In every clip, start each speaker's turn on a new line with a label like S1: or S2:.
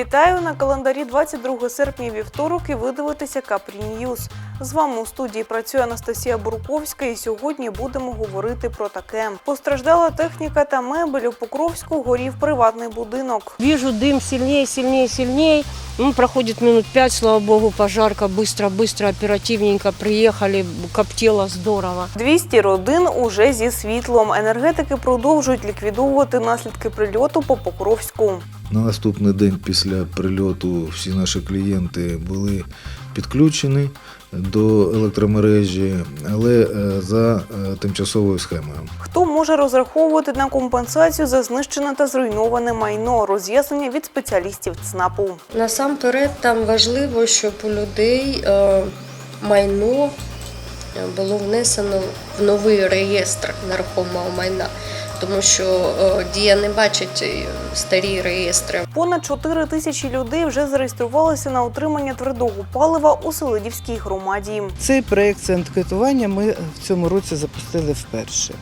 S1: Вітаю на календарі 22 серпня вівторок і ви дивитеся Капрі Ньюз. З вами у студії працює Анастасія Бурковська і сьогодні будемо говорити про таке. Постраждала техніка та мебель у Покровську горів приватний будинок.
S2: Вижу дым сильнее, сильнее, сильнее. Ну, проходит минут пять, слава богу, пожарка. Быстро, быстро, оперативненько приехали. Коптело здорово.
S1: 200 родин уже зі світлом. Енергетики продовжують ліквідовувати наслідки прильоту по Покровську.
S3: На наступний день після прильоту всі наші клієнти були підключені до електромережі, але е, за е, тимчасовою схемою.
S1: Хто може розраховувати на компенсацію за знищене та зруйноване майно? Роз'яснення від спеціалістів ЦНАПу.
S2: Насамперед там важливо, щоб у людей е, майно було внесено в новий реєстр нерухомого майна, тому що е, дія не бачить е, старі реєстри.
S1: Понад 4 тисячі людей вже зареєструвалися на отримання твердого палива у Селидівській громаді.
S4: Цей проєкт з анкетування ми в цьому році запустили вперше.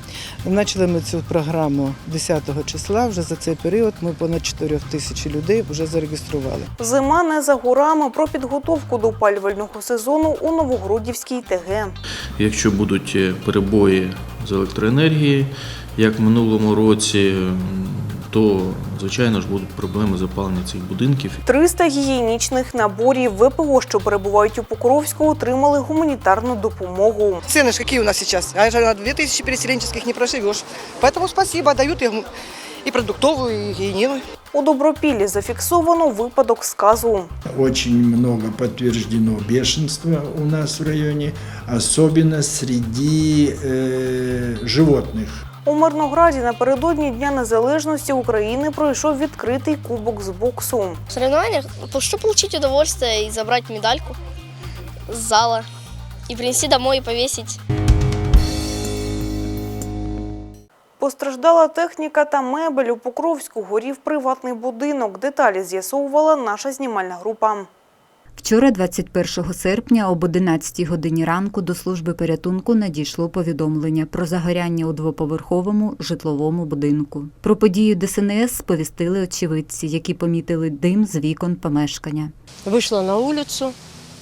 S4: Почали ми цю програму 10-го числа. Вже за цей період ми понад 4 тисячі людей вже зареєстрували.
S1: Зима не за горами про підготовку до опалювального сезону у Новогродівській ТГ.
S5: Якщо будуть е, перебої з електроенергією, як в минулому році, м, то звичайно ж будуть проблеми з опаленням цих будинків.
S1: 300 гігієнічних наборів ВПО, що перебувають у Покровську, отримали гуманітарну допомогу.
S6: Цены ж какие у нас сейчас? А же на 2000 переселенческих не проживешь. Поэтому спасибо, дают им и продуктовую, и гигиену.
S1: У Добропіллі зафіксовано випадок сказу.
S7: Очень много подтверждено бешенства у нас в районе, особенно среди э, животных.
S1: У Мирнограді напередодні Дня Незалежності України пройшов відкритий кубок з боксу.
S8: В соревнованиях, чтобы получить удовольствие и забрать медальку с зала и принести домой и повесить.
S1: Постраждала техніка та мебель у Покровську горів приватний будинок. Деталі з'ясовувала наша знімальна група.
S9: Вчора, 21 серпня, об 11 годині ранку до служби порятунку надійшло повідомлення про загоряння у двоповерховому житловому будинку. Про подію ДСНС сповістили очевидці, які помітили дим з вікон помешкання.
S2: Вышла на улицу,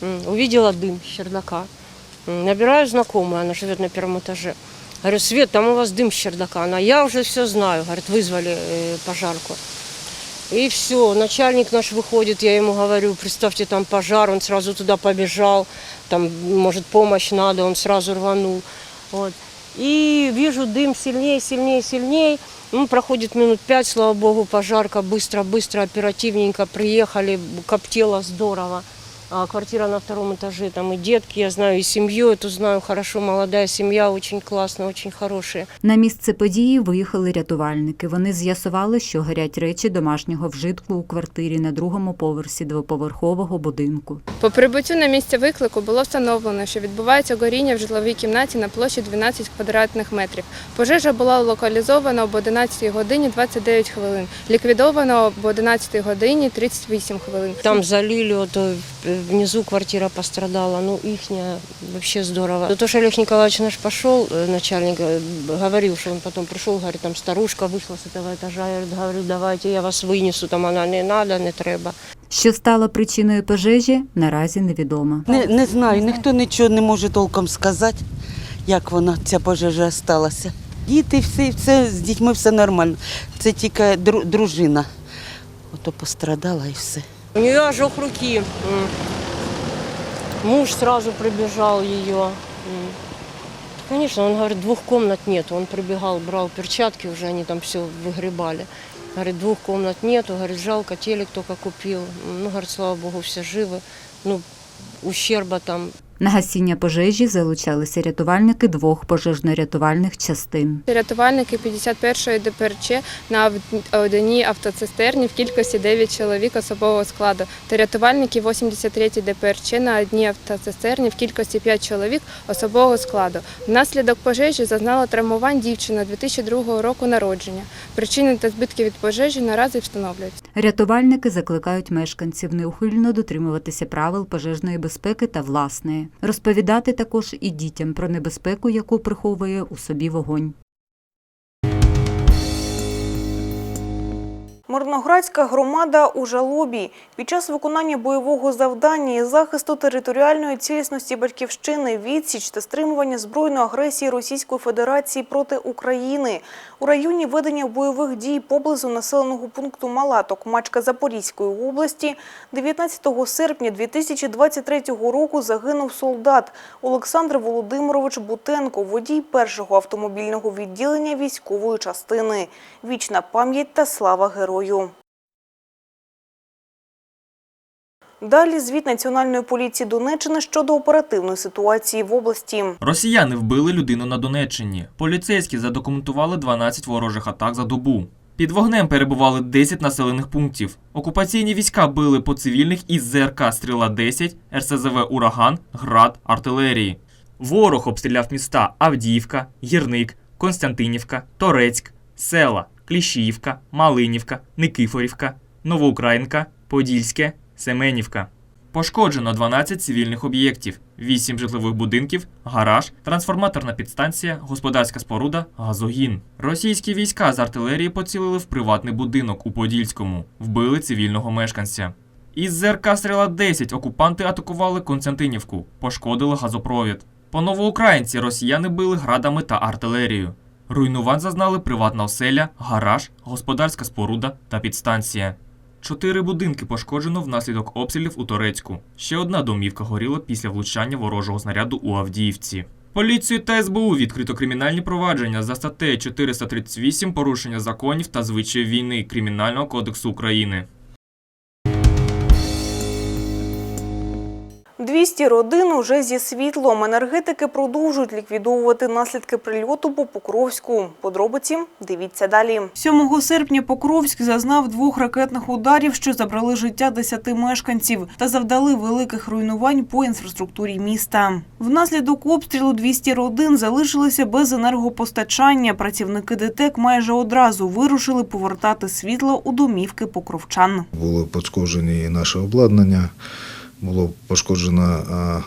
S2: м, увидела дым с чердака. М, Набираю знакомую, она живет на первом этаже. Говорю, Свет, там у вас дым с чердака. Она, я уже все знаю. Говорит, вызвали э, пожарку. И все, начальник наш выходит, я ему говорю, представьте, там пожар, он сразу туда побежал, там, может, помощь надо, он сразу рванул. Вот. И вижу дым сильнее, сильнее, сильнее. Ну, проходит минут пять, слава богу, пожарка, быстро, быстро, оперативненько приехали, коптело здорово. А квартира на втором этаже, там и детки, я знаю, и семью эту знаю хорошо, молодая семья, очень классная, очень хорошая.
S9: На місце події виїхали рятувальники. Вони з'ясували, що горять речі домашнього вжитку у квартирі на другому поверсі двоповерхового будинку.
S10: По прибуттю на місце виклику було встановлено, що відбувається горіння в житловій кімнаті на площі 12 квадратних метрів. Пожежа була локалізована об 11 годині 29 хвилин, ліквідована об 11 годині 38 хвилин.
S2: Там залили, вот э, внизу квартира пострадала, ну ихняя вообще здорово. То, что Олег Николаевич наш пошел, э, начальник, э, говорил, что он потом пришел, говорит, там старушка вышла с этого этажа, я говорю, давайте я вас вынесу, там она не надо, не треба.
S9: Що стало причиною пожежі, наразі невідомо.
S11: Не, не знаю, ніхто нічого не може толком сказати, як вона, ця пожежа сталася. Діти, все, все з дітьми все нормально. Це тільки дру- дружина. Ото пострадала і все.
S2: У нее ожог руки. Муж сразу прибежал ее. Конечно, он говорит, двух комнат нет. Он прибегал, брал перчатки, уже они там все выгребали. Говорит, двух комнат нету, говорит, жалко, телек только купил. Ну, говорит, слава богу, все живы. Ну, ущерба там
S9: На гасіння пожежі залучалися рятувальники двох пожежно-рятувальних частин.
S10: Рятувальники 51-ї ДПРЧ на одній автоцистерні в кількості 9 чоловік особового складу та рятувальники 83-ї ДПРЧ на одній автоцистерні в кількості 5 чоловік особового складу. Внаслідок пожежі зазнала травмувань дівчина 2002 року народження. Причини та збитки від пожежі наразі встановлюються.
S9: Рятувальники закликають мешканців неухильно дотримуватися правил пожежної безпеки та власної. Розповідати також і дітям про небезпеку, яку приховує у собі вогонь.
S1: Мирноградська громада у жалобі. Під час виконання бойового завдання і захисту територіальної цілісності батьківщини, відсіч та стримування збройної агресії Російської Федерації проти України у районі ведення бойових дій поблизу населеного пункту Малаток Мачка Запорізької області 19 серпня 2023 року загинув солдат Олександр Володимирович Бутенко, водій першого автомобільного відділення військової частини. Вічна пам'ять та слава герою. Далі звіт Національної поліції Донеччини щодо оперативної ситуації в області.
S12: Росіяни вбили людину на Донеччині. Поліцейські задокументували 12 ворожих атак за добу. Під вогнем перебували 10 населених пунктів. Окупаційні війська били по цивільних із ЗРК Стріла-10, РСЗВ Ураган, Град, артилерії. Ворог обстріляв міста Авдіївка, Гірник, Константинівка, Торецьк, села Кліщіївка, Малинівка, Никифорівка, Новоукраїнка, Подільське, Семенівка. Пошкоджено 12 цивільних об'єктів, 8 житлових будинків, гараж, трансформаторна підстанція, господарська споруда, газогін. Російські війська з артилерії поцілили в приватний будинок у Подільському, вбили цивільного мешканця. Із ЗРК Стріла 10 окупанти атакували Константинівку, пошкодили газопровід. По новоукраїнці росіяни били градами та артилерією. Руйнувань зазнали приватна оселя, гараж, господарська споруда та підстанція. Чотири будинки пошкоджено внаслідок обстрілів у Торецьку. Ще одна домівка горіла після влучання ворожого снаряду у Авдіївці. Поліцію та СБУ відкрито кримінальні провадження за статтею 438 порушення законів та звичаїв війни Кримінального кодексу України.
S1: 200 родин уже зі світлом. Енергетики продовжують ліквідовувати наслідки прильоту по Покровську. Подробиці дивіться далі. 7 серпня Покровськ зазнав двох ракетних ударів, що забрали життя 10 мешканців та завдали великих руйнувань по інфраструктурі міста. Внаслідок обстрілу 200 родин залишилися без енергопостачання. Працівники ДТЕК майже одразу вирушили повертати світло у домівки покровчан.
S3: Було пошкоджені і наше обладнання, було пошкоджено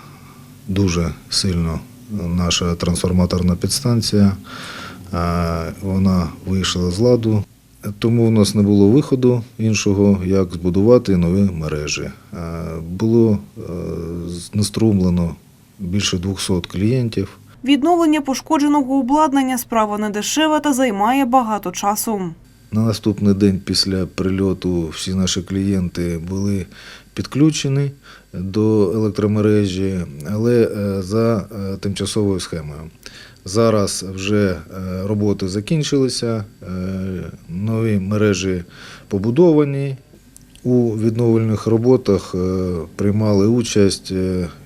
S3: дуже сильно наша трансформаторна підстанція. Вона вийшла з ладу. Тому в нас не було виходу іншого, як збудувати нові мережі. Було е, знеструмлено більше 200 клієнтів.
S1: Відновлення пошкодженого обладнання справа не дешева та займає багато часу.
S3: На наступний день після прильоту всі наші клієнти були підключені до електромережі, але е, за е, тимчасовою схемою. Зараз вже е, роботи закінчилися, нові мережі побудовані. У відновлювальних роботах приймали участь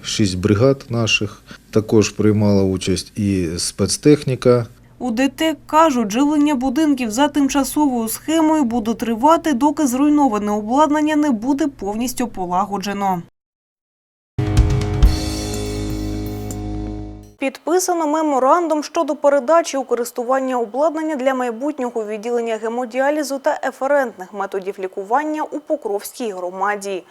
S3: шість бригад наших. Також приймала участь і спецтехніка.
S1: У ДТЕК кажуть, живлення будинків за тимчасовою схемою буде тривати, доки зруйноване обладнання не буде повністю полагоджено. Підписано меморандум щодо передачі у користування обладнання для майбутнього відділення гемодіалізу та еферентних методів лікування у Покровській громаді.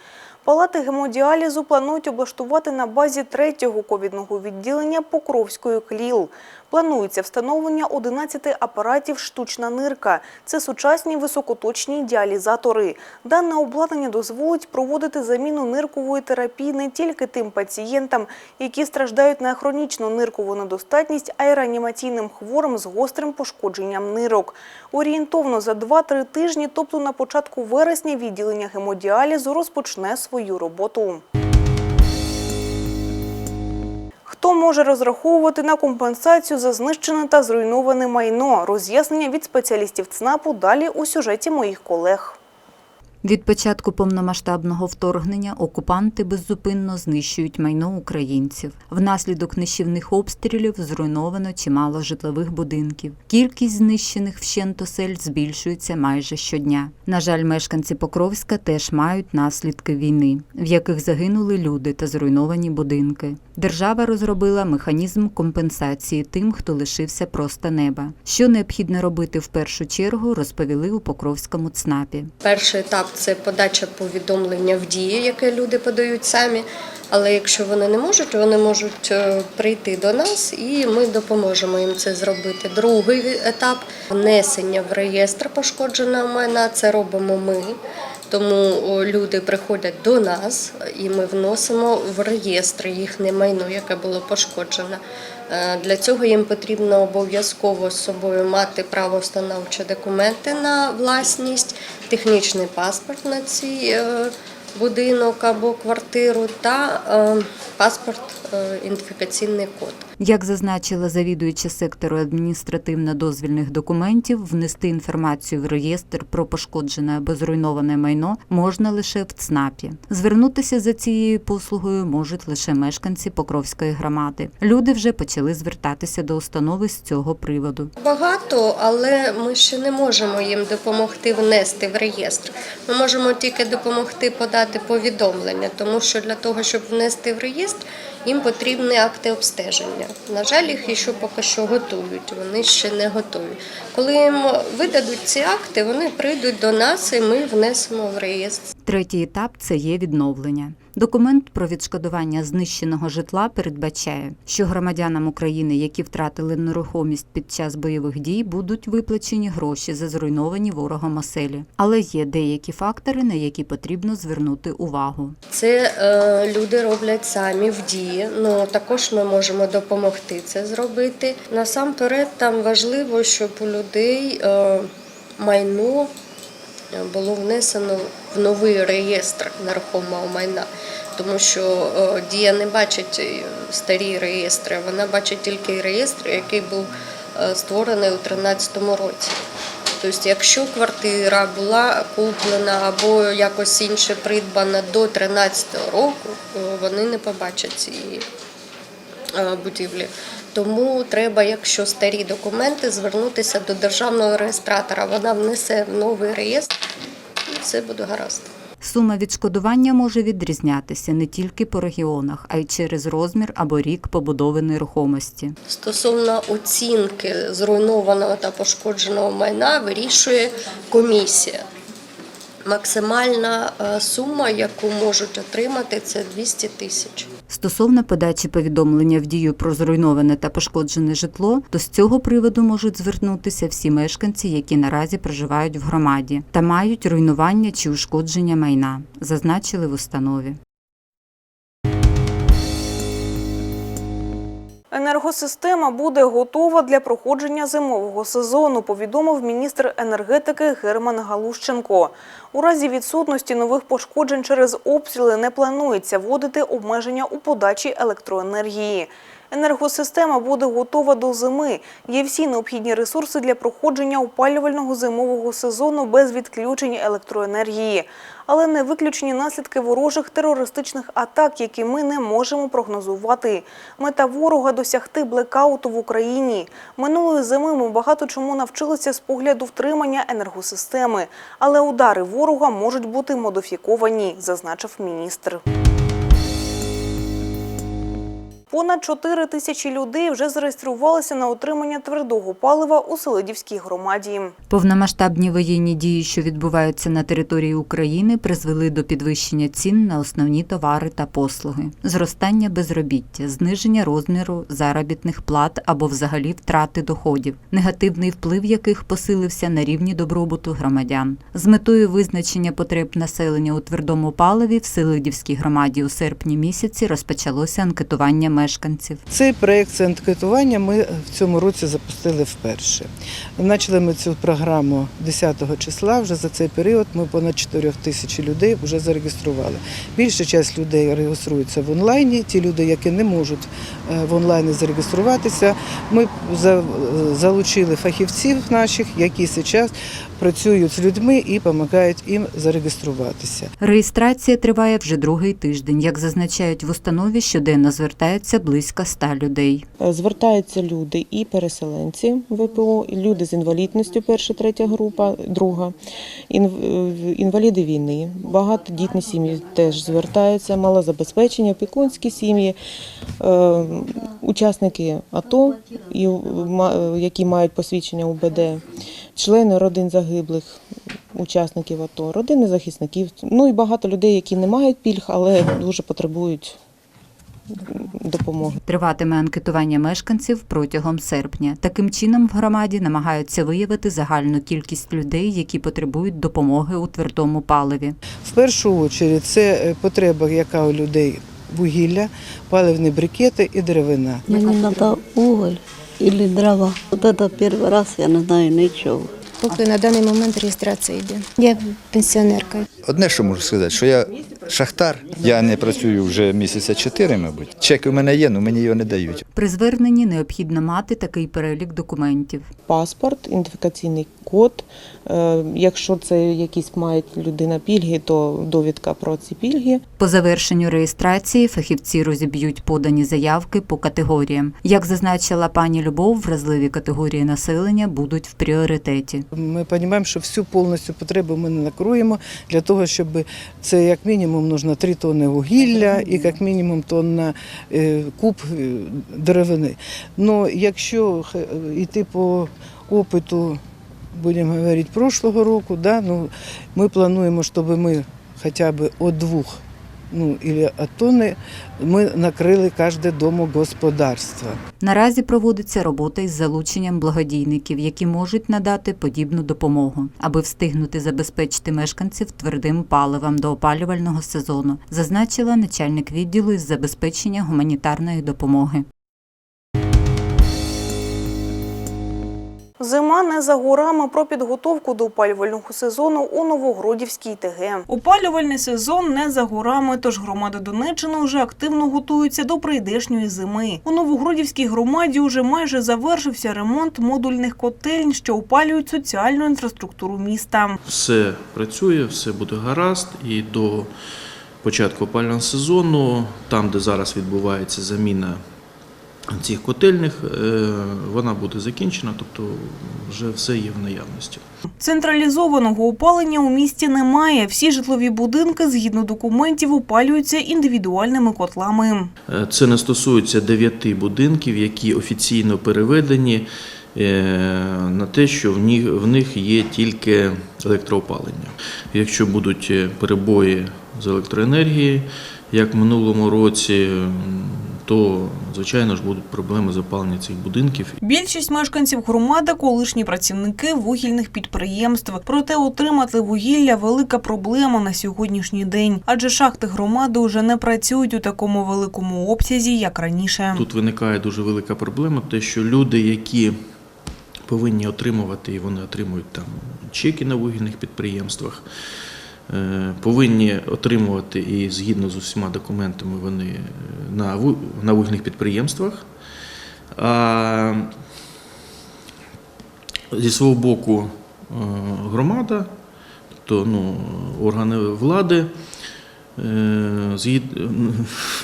S1: Палати гемодіалізу планують облаштувати на базі третього ковідного відділення Покровської КЛІЛ. Планується встановлення 11 апаратів штучна нирка. Це сучасні високоточні діалізатори. Дане обладнання дозволить проводити заміну ниркової терапії не тільки тим пацієнтам, які страждають на хронічну ниркову недостатність, а й реанімаційним хворим з гострим пошкодженням нирок. Орієнтовно за 2-3 тижні, тобто на початку вересня, відділення гемодіалізу розпочне свою роботу. Хто може розраховувати на компенсацію за знищене та зруйноване майно? Роз'яснення від спеціалістів ЦНАПу далі у сюжеті моїх колег.
S9: Від початку повномасштабного вторгнення окупанти беззупинно знищують майно українців. Внаслідок нищівних обстрілів зруйновано чимало житлових будинків. Кількість знищених вщент осель збільшується майже щодня. На жаль, мешканці Покровська теж мають наслідки війни, в яких загинули люди та зруйновані будинки. Держава розробила механізм компенсації тим, хто лишився просто неба. Що необхідно робити в першу чергу, розповіли у Покровському ЦНАПі.
S13: Перший етап це подача повідомлення в дії, яке люди подають самі. Але якщо вони не можуть, вони можуть е, прийти до нас і ми допоможемо їм це зробити. Другий етап внесення в реєстр пошкодженого майна. Це робимо ми. Тому люди приходять до нас і ми вносимо в реєстр їхнє майно, яке було пошкоджене. Е, Для цього їм потрібно обов'язково з собою мати правоустановчі документи на власність, технічний паспорт на цей е, будинок або квартиру та е, паспорт ідентифікаційний код.
S9: Як зазначила завідуюча сектору адміністративно-дозвільних документів, внести інформацію в реєстр про пошкоджене або зруйноване майно можна лише в ЦНАПі. Звернутися за цією послугою можуть лише мешканці Покровської громади. Люди вже почали звертатися до установи з цього приводу.
S13: Багато, але ми ще не можемо їм допомогти внести в реєстр. Ми можемо тільки допомогти подати повідомлення, тому що для того, щоб внести в реєстр, їм потрібні акти обстеження. На жаль, їх ще поки що готують. Вони ще не готові. Коли їм видадуть ці акти, вони прийдуть до нас і ми внесемо в реєстр.
S9: Третій етап це є відновлення. Документ про відшкодування знищеного житла передбачає, що громадянам України, які втратили нерухомість під час бойових дій, будуть виплачені гроші за зруйновані ворогом оселі. Але є деякі фактори, на які потрібно звернути увагу.
S13: Це е, люди роблять самі в дії. Ну також ми можемо допомогти це зробити. Насамперед, там важливо, щоб у людей е, майно було внесено в новий реєстр нерухомого майна. Тому що е, дія не бачить е, старі реєстри, вона бачить тільки реєстр, який був е, створений у 2013 році. Тобто, якщо квартира була куплена або якось інше придбана до 2013 року, вони не побачать цієї будівлі. Тому треба, якщо старі документи, звернутися до державного реєстратора. Вона внесе в новий реєстр все буде гаразд.
S9: Сума відшкодування може відрізнятися не тільки по регіонах, а й через розмір або рік побудови нерухомості.
S13: Стосовно оцінки зруйнованого та пошкодженого майна вирішує комісія. Максимальна е, сума, яку можуть отримати, це 200 тисяч.
S9: Стосовно подачі повідомлення в дію про зруйноване та пошкоджене житло, то з цього приводу можуть звернутися всі мешканці, які наразі проживають в громаді та мають руйнування чи ушкодження майна, зазначили в установі.
S1: Енергосистема буде готова для проходження зимового сезону, повідомив міністр енергетики Герман Галущенко. У разі відсутності нових пошкоджень через обстріли не планується вводити обмеження у подачі електроенергії. Енергосистема буде готова до зими. Є всі необхідні ресурси для проходження опалювального зимового сезону без відключень електроенергії. Але не виключені наслідки ворожих терористичних атак, які ми не можемо прогнозувати. Мета ворога досягти блекауту в Україні. Минулої зими ми багато чому навчилися з погляду втримання енергосистеми, але удари ворога можуть бути модифіковані, зазначив міністр. Понад 4 тисячі людей вже зареєструвалися на отримання твердого палива у Селидівській громаді.
S9: Повномасштабні воєнні дії, що відбуваються на території України, призвели до підвищення цін на основні товари та послуги, зростання безробіття, зниження розміру заробітних плат або взагалі втрати доходів, негативний вплив яких посилився на рівні добробуту громадян. З метою визначення потреб населення у твердому паливі в Селидівській громаді у серпні місяці розпочалося анкетування мешканців.
S4: Цей проєкт анкетування ми в цьому році запустили вперше. Почали ми цю програму 10 числа. Вже за цей період ми понад 4 тисячі людей вже зареєстрували. Більша частина людей реєструється в онлайні. Ті люди, які не можуть е, в онлайні зареєструватися, ми залучили фахівців наших, які зараз працюють з людьми і допомагають їм зареєструватися.
S9: Реєстрація триває вже другий тиждень. Як зазначають в установі, щоденно звертаються близько ста людей.
S14: Е, Звертаються люди і переселенці ВПО, і люди з інвалідністю, перша, третя група, друга, е, інваліди війни, багатодітні сім'ї теж звертаються, малозабезпечені, опікунські сім'ї, е, учасники АТО, які мають посвідчення УБД, члени родин загиблих, учасників АТО, родини захисників, ну і багато людей, які не мають пільг, але дуже потребують допомоги.
S9: Триватиме анкетування мешканців протягом серпня. Таким чином в громаді намагаються виявити загальну кількість людей, які потребують допомоги у твердому паливі.
S4: В першу чергу це е, потреба, яка у людей вугілля, паливні брикети і деревина.
S15: Мені треба уголь або дрова. Вот это перший раз я не знаю нічого.
S16: Поки на даний момент реєстрація йде. Я пенсіонерка.
S17: Одне, що можу сказати, що я шахтар, я не працюю вже місяця чотири, мабуть. Чек у мене є, але мені його не дають.
S9: При зверненні необхідно мати такий перелік документів.
S14: Паспорт, ідентифікаційний код. Е, Якщо це якісь мають людина пільги, то довідка про ці пільги.
S9: По завершенню реєстрації фахівці розіб'ють подані заявки по категоріям. Як зазначила пані Любов, вразливі категорії населення будуть в пріоритеті.
S4: Ми розуміємо, що всю повністю потребу ми не накроємо для того, щоб це як мінімум нужно 3 тонни вугілля і як мінімум тонна е, куб е, деревини. Ну, якщо йти по опиту, будемо говорити, прошлого року, да, ну, ми плануємо, щоб ми хоча б від двох ну, і тонни ми накрили кожне домогосподарство.
S9: Наразі проводиться робота із залученням благодійників, які можуть надати подібну допомогу, аби встигнути забезпечити мешканців твердим паливом до опалювального сезону, зазначила начальник відділу із забезпечення гуманітарної допомоги.
S1: Зима не за горами про підготовку до опалювального сезону у Новогродівській ТГ. Опалювальний сезон не за горами, тож громади Донеччини вже активно готуються до прийдешньої зими. У Новогродівській громаді вже майже завершився ремонт модульних котельń, що опалюють соціальну інфраструктуру міста.
S5: Все працює, все буде гаразд і до початку опалювального сезону, там, де зараз відбувається заміна цих котельних, е, вона буде закінчена, тобто вже все є в наявності.
S1: Централізованого опалення у місті немає. Всі житлові будинки згідно документів опалюються індивідуальними котлами.
S5: Е, Це не стосується дев'яти будинків, які офіційно переведені е, на те, що в них, в них є тільки електроопалення. Якщо будуть перебої з електроенергії, як в минулому році, то звичайно ж будуть проблеми з опаленням цих будинків.
S1: Більшість мешканців громади – колишні працівники вугільних підприємств. Проте отримати вугілля – велика проблема на сьогоднішній день. Адже шахти громади вже не працюють у такому великому обсязі, як раніше.
S5: Тут виникає дуже велика проблема, те, що люди, які повинні отримувати, і вони отримують там чеки на вугільних підприємствах, повинні отримувати і згідно з усіма документами вони е, на, ву- на вугільних підприємствах. А зі свого боку е, громада, тобто ну, органи влади, е,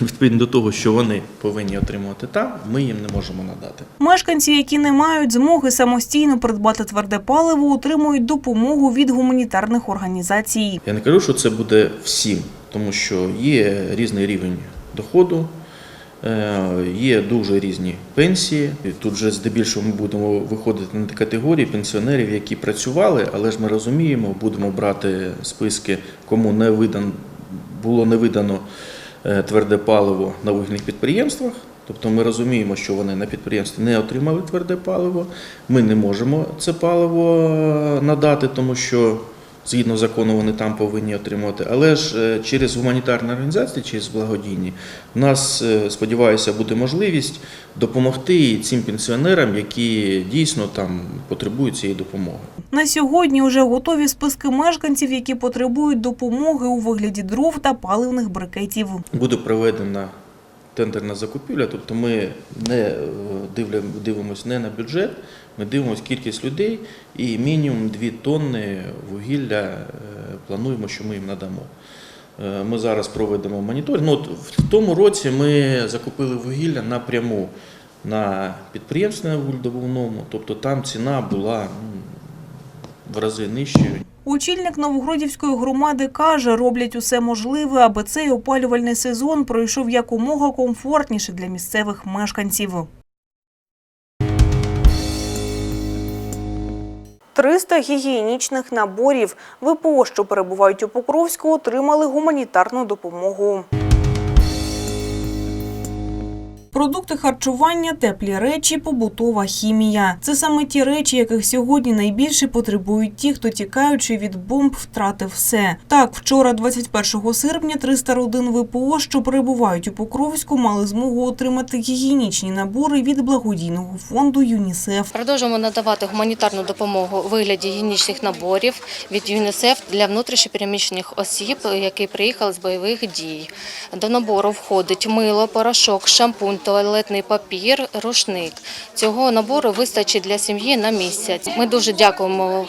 S5: відповідно до того, що вони повинні отримувати там, ми їм не можемо надати.
S1: Мешканці, які не мають змоги самостійно придбати тверде паливо, отримують допомогу від гуманітарних організацій.
S5: Я не кажу, що це буде всім, тому що є різний рівень доходу, е, є дуже різні пенсії. Тут вже здебільшого ми будемо виходити на категорії пенсіонерів, які працювали, але ж ми розуміємо, будемо брати списки, кому не видан, було не видано е, тверде паливо на вугільних підприємствах. Тобто ми розуміємо, що вони на підприємстві не отримали тверде паливо. Ми не можемо це паливо е, надати, тому що згідно закону вони там повинні отримувати. Але ж е, через гуманітарні організації, через благодійні, у нас, е, сподіваюся, буде можливість допомогти цим пенсіонерам, які дійсно там потребують цієї допомоги.
S1: На сьогодні вже готові списки мешканців, які потребують допомоги у вигляді дров та паливних брикетів.
S5: Буде проведена тендерна закупівля, тобто ми не е, дивимося не на бюджет, ми дивимося кількість людей і мінімум 2 тонни вугілля е, плануємо, що ми їм надамо. Е, Ми зараз проведемо моніторинг. Ну, в тому році ми закупили вугілля напряму на підприємстві на вугледобувному, тобто там ціна була ну, в рази нижчою.
S1: Очільник Новогродівської громади каже, роблять усе можливе, аби цей опалювальний сезон пройшов якомога комфортніше для місцевих мешканців. 300 гігієнічних наборів. ВПО, що перебувають у Покровську, отримали гуманітарну допомогу. Продукти харчування, теплі речі, побутова хімія. Це саме ті речі, яких сьогодні найбільше потребують ті, хто тікаючи від бомб, втратив все. Так, вчора, 21 серпня, 300 родин ВПО, що перебувають у Покровську, мали змогу отримати гігієнічні набори від благодійного фонду ЮНІСЕФ.
S18: Продовжуємо надавати гуманітарну допомогу у вигляді гігієнічних наборів від ЮНІСЕФ для внутрішньопереміщених осіб, які приїхали з бойових дій. До набору входить мило, порошок, шампунь, туалетний папір, рушник. Цього набору вистачить для сім'ї на місяць. Ми дуже дякуємо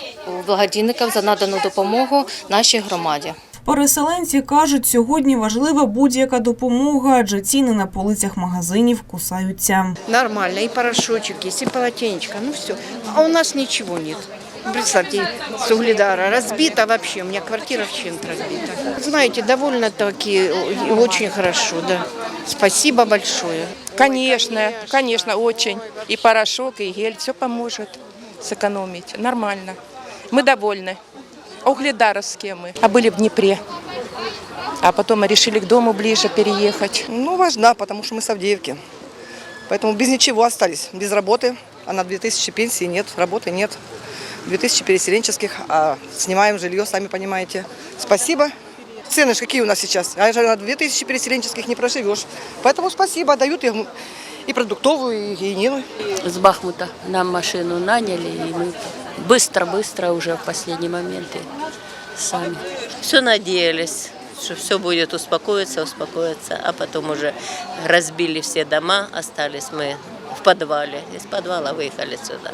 S18: благодійникам за надану допомогу нашій громаді.
S1: Переселенці кажуть, сьогодні важлива будь-яка допомога, адже ціни на полицях магазинів кусаються.
S19: Нормально, и порошочек есть, и полотенечко, ну все. А у нас ничего нет. Представьте, с угледара разбита вообще, у меня квартира в чем-то разбита. Знаете, довольно-таки э, очень хорошо, да. Спасибо большое.
S20: Конечно, конечно, очень. И порошок, и гель, все поможет сэкономить. Нормально. Мы довольны. Угледаровские мы. А были в Днепре. А потом мы решили к дому ближе переехать.
S6: Ну, важна, потому что мы с Авдеевки. Поэтому без ничего остались, без работы. А на 2000 пенсии нет, работы нет. 2000 переселенческих, а снимаем жилье, сами понимаете. Спасибо. Цены ж какие у нас сейчас? А же на 2000 переселенческих не проживешь. Поэтому спасибо, дают им и продуктовую, и гигиенину.
S21: С Бахмута нам машину наняли, и мы быстро-быстро уже в последние моменты сами.
S22: Все надеялись, что все будет успокоиться, успокоиться, а потом уже разбили все дома, остались мы в подвале. Из подвала выехали сюда.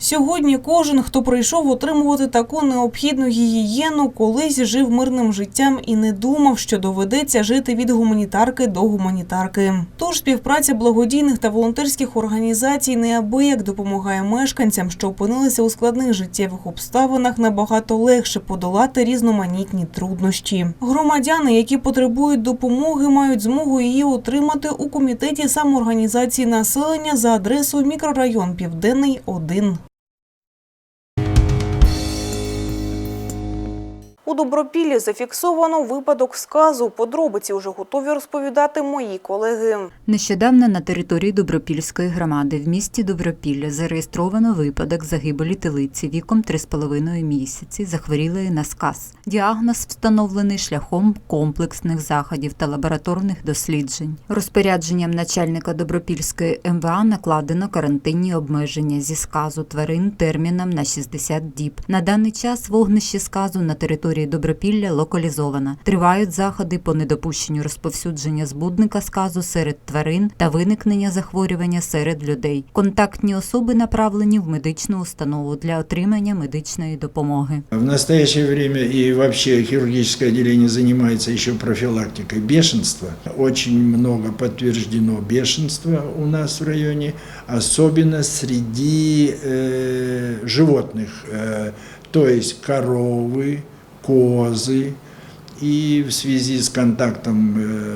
S1: Сьогодні кожен, хто прийшов отримувати таку необхідну гігієну, колись жив мирним життям і не думав, що доведеться жити від гуманітарки до гуманітарки. Тож співпраця благодійних та волонтерських організацій неабияк допомагає мешканцям, що опинилися у складних життєвих обставинах, набагато легше подолати різноманітні труднощі. Громадяни, які потребують допомоги, мають змогу її отримати у комітеті самоорганізації населення за адресою мікрорайон Південний 1. У Добропіллі зафіксовано випадок сказу. Подробиці вже готові розповідати мої колеги.
S9: Нещодавно на території Добропільської громади в місті Добропілля зареєстровано випадок загибелі телиці віком 3,5 місяці, захворілої на сказ. Діагноз встановлений шляхом комплексних заходів та лабораторних досліджень. Розпорядженням начальника Добропільської МВА накладено карантинні обмеження зі сказу тварин терміном на 60 діб. На даний час вогнище сказу на території Добропілля локалізовано. Тривають заходи по недопущенню розповсюдження збудника сказу серед тварин та виникнення захворювання серед людей. Контактні особи направлені в медичну установу для отримання медичної допомоги.
S7: В настоящее время и вообще хирургическое отделение занимается еще профилактикой бешенства. Очень много подтверждено бешенства у нас в районе, особенно среди э, животных, э, то есть коровы, козы. И в связи с контактом, э,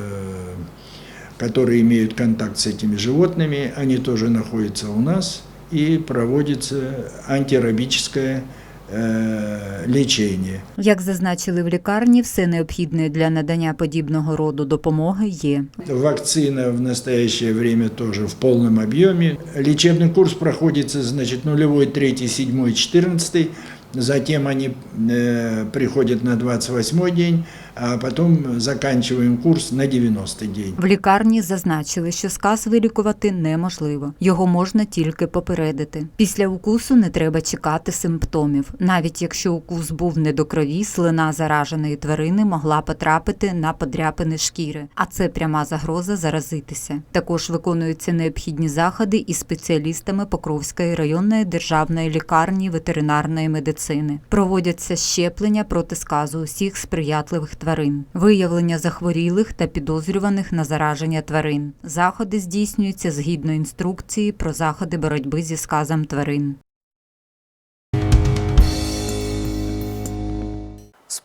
S7: которые имеют контакт с этими животными, они тоже находятся у нас и проводится антирабическое э, лечение.
S9: Як зазначили в лікарні, все необхідне для надання подібного роду допомоги є.
S7: Вакцина в настоящее время тоже в полном объеме. Лечебный курс проходится, значит, нулевой, третий, седьмой, четырнадцатый. Затем они э, приходят на 28 день, а потом заканчиваем курс на 90 день.
S9: В лікарні зазначили, що сказ вилікувати неможливо. Його можна тільки попередити. Після укусу не треба чекати симптомів. Навіть якщо укус був не до крові, слина зараженої тварини могла потрапити на подряпини шкіри, а це пряма загроза заразитися. Також виконуються необхідні заходи із спеціалістами Покровської районної державної лікарні ветеринарної медицини. Проводяться щеплення проти сказу усіх сприятливих тварин, виявлення захворілих та підозрюваних на зараження тварин. Заходи здійснюються згідно інструкції про заходи боротьби зі сказом тварин.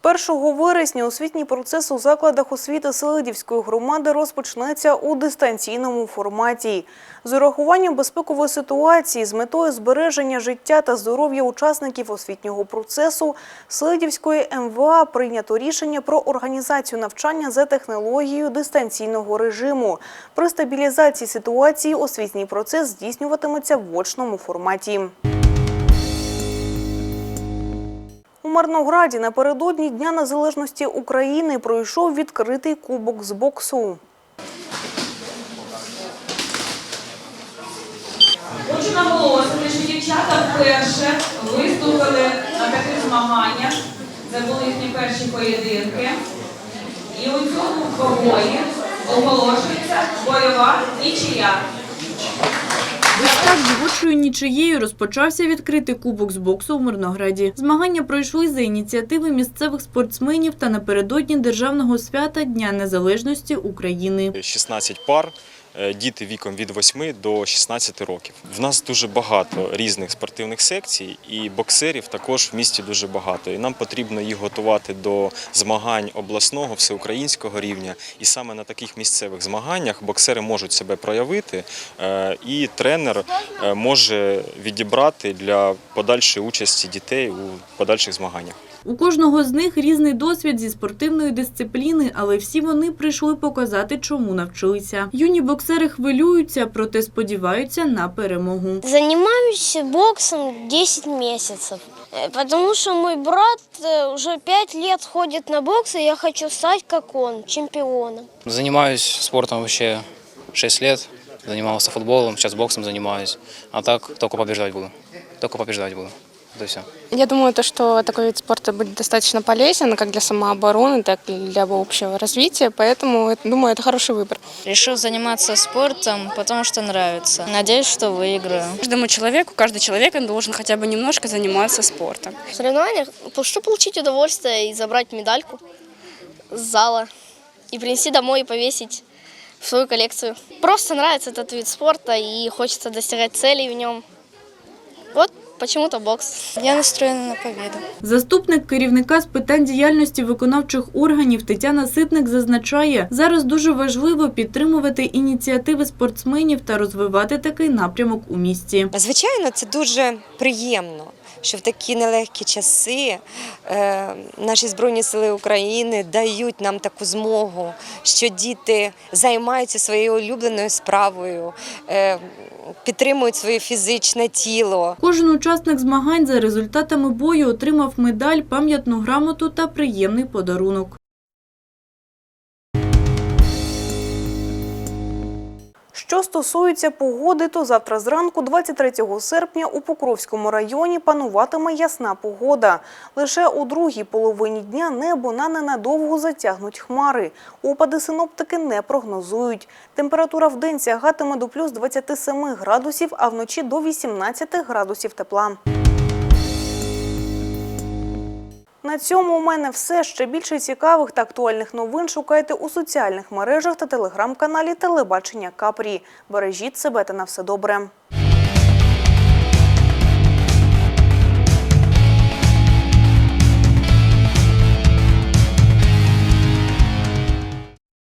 S1: 1 вересня освітній процес у закладах освіти Селидівської громади розпочнеться у дистанційному форматі. З урахуванням безпекової ситуації з метою збереження життя та здоров'я учасників освітнього процесу Селидівської МВА прийнято рішення про організацію навчання за технологією дистанційного режиму. При стабілізації ситуації освітній процес здійснюватиметься в очному форматі. У Марнограді напередодні Дня Незалежності України пройшов відкритий кубок з боксу.
S23: Хочу наголосити, що дівчата вперше виступили на таких змаганнях. Це були їхні перші поєдинки. І у цьому двобої оголошується бойова нічия.
S24: Так дівочою нічиєю розпочався відкритий кубок з боксу в Мирнограді. Змагання пройшли за ініціативи місцевих спортсменів та напередодні державного свята Дня Незалежності України.
S25: 16 пар, діти віком від 8 до 16 років. В нас дуже багато різних спортивних секцій, і боксерів також в місті дуже багато. І нам потрібно їх готувати до змагань обласного, всеукраїнського рівня. І саме на таких місцевих змаганнях боксери можуть себе проявити, е, і тренер е, може відібрати для подальшої участі дітей у подальших змаганнях.
S24: У кожного з них різний досвід зі спортивної дисципліни, але всі вони прийшли показати, чому навчилися. Юні боксери хвилюються, проте сподіваються на перемогу.
S26: Занимаюсь боксом 10 месяцев, э, потому что мой брат э, уже 5 лет ходит на бокс, и я хочу стать как он, чемпионом.
S27: Занимаюсь спортом вообще 6 лет. Занимался футболом, сейчас боксом занимаюсь. А так только побеждать буду. Только побеждать буду. Это все.
S10: Я думаю, то, что такой вид спорта будет достаточно полезен как для самообороны, так и для общего развития, поэтому, это- думаю, это хороший выбор.
S28: Решил заниматься спортом, потому что нравится. Надеюсь, что выиграю.
S29: Каждому человеку, каждый человек он должен хотя бы немножко заниматься спортом.
S26: В соревнованиях, что получить удовольствие и забрать медальку с зала, и принести домой и повесить в свою коллекцию. Просто нравится этот вид спорта, и хочется достигать целей в нем. Вот почему-то бокс.
S28: Я настроена на победу.
S24: Заступник керівника з питань діяльності виконавчих органів Тетяна Ситник зазначає, зараз дуже важливо підтримувати ініціативи спортсменів та розвивати такий напрямок у місті.
S30: Звичайно, це дуже приємно, що в такі нелегкі часи е, наші Збройні Сили України дають нам таку змогу, що діти займаються своєю улюбленою справою, е, підтримують своє фізичне тіло.
S24: Кожен учасник змагань за результатами бою отримав медаль, пам'ятну грамоту та приємний подарунок.
S1: Що стосується погоди, то завтра зранку, 23 серпня, у Покровському районі пануватиме ясна погода. Лише у другій половині дня небо на ненадовго затягнуть хмари. Опади синоптики не прогнозують. Температура в день сягатиме до плюс 27 градусів, а вночі до 18 градусів тепла. На цьому у мене все. Ще більше цікавих та актуальних новин шукайте у соціальних мережах та телеграм-каналі Телебачення Капрі. Бережіть себе та на все добре.